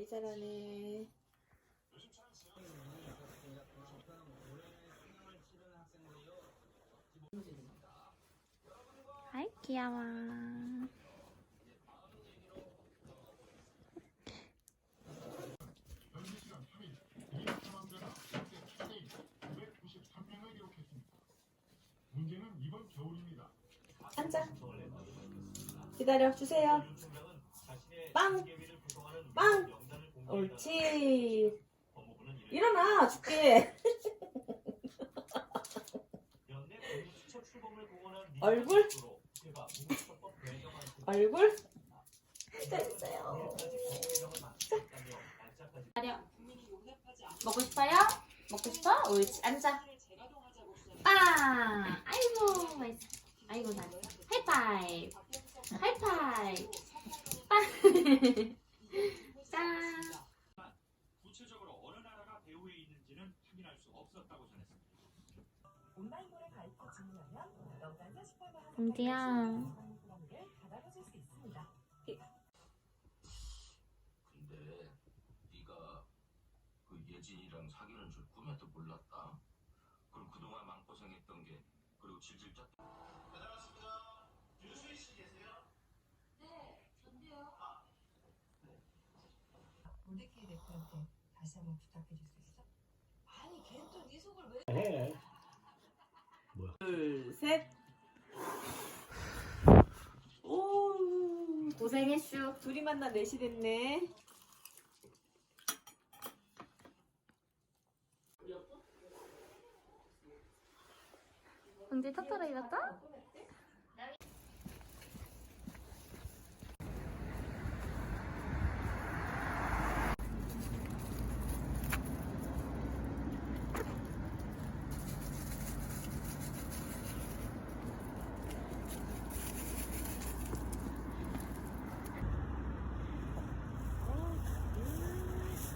아이 잘하네. 아이 귀여워. 문제는 이번 겨울입니다. 앉아. 기다려 주세요. 빵. 빵. 옳지. 일어나 줄게. 얼굴? 얼굴? 잘했어요. 기다려. 먹고 싶어요? 먹고 싶어? 옳지. 앉아. 빵. 아이고 맛있어. 아이고 잘했어. 하이파이브. 하이파이브. 빵. 짠. 구체적으로 어느 나라가 배후에 있는지는 확인할 수 없었다고 전했습니다. 온라인몰에 가입해 주문하면 연간 48만 원 봉지야. 를 받아보실 수 있습니다. 근데 네가 그 예진이랑 사귀는 줄 꿈에도 몰랐다. 그럼 그동안 마음고생했던 게 그리고 질질 짰. 올리키 대표한테 다시 한번 부탁해 줄 수 있어? 속을 왜 둘, 셋. 오, 고생했슈. 둘이 만나 넷이 됐네. 봉지 토토로 입었어?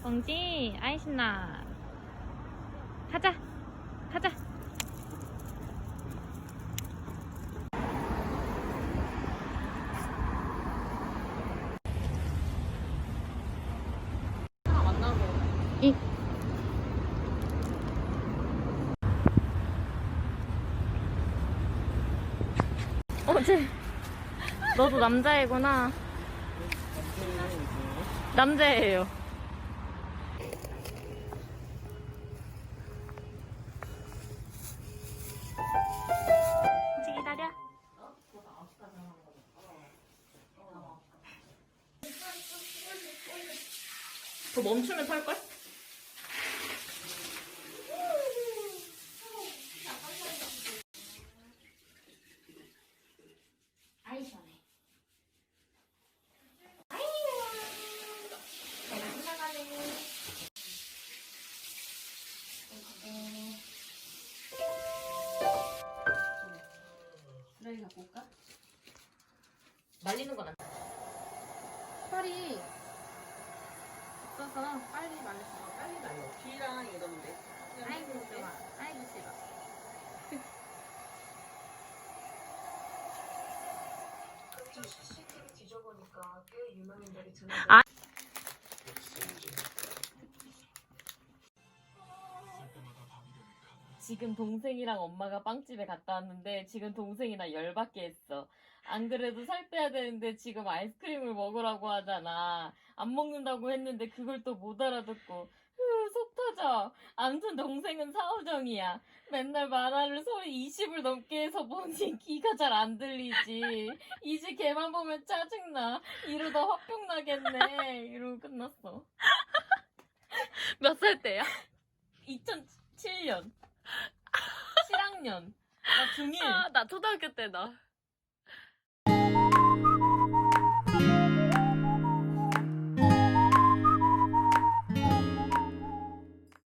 봉지 아이 신나. 가자. 가자. 이 어제 너도 남자애구나. 남자예요 더 멈추면 탈걸? 아이 시원해. 아이 잘 나가네. 드라이 갖고 올까? 말리는 건 안. 팔이 없어서 빨리 말렸어. 빨리 말려. 귀랑 이런데. 아이고 좋아. 아이고 싫어. 저 CCTV 뒤져보니까 꽤 유명인들이 드는 아. 지금 동생이랑 엄마가 빵집에 갔다 왔는데 지금 동생이 나 열받게 했어. 안 그래도 살 빼야 되는데 지금 아이스크림을 먹으라고 하잖아. 안 먹는다고 했는데 그걸 또 못 알아듣고. 휴, 속 터져. 암튼 동생은 사오정이야. 맨날 만화를 소리 20을 넘게 해서 보니 귀가 잘 안 들리지. 이제 걔만 보면 짜증나. 이러다 화병 나겠네. 이러고 끝났어. 몇 살 때야? 2007년. 7학년. 나 중1. 아, 나 초등학교 때다.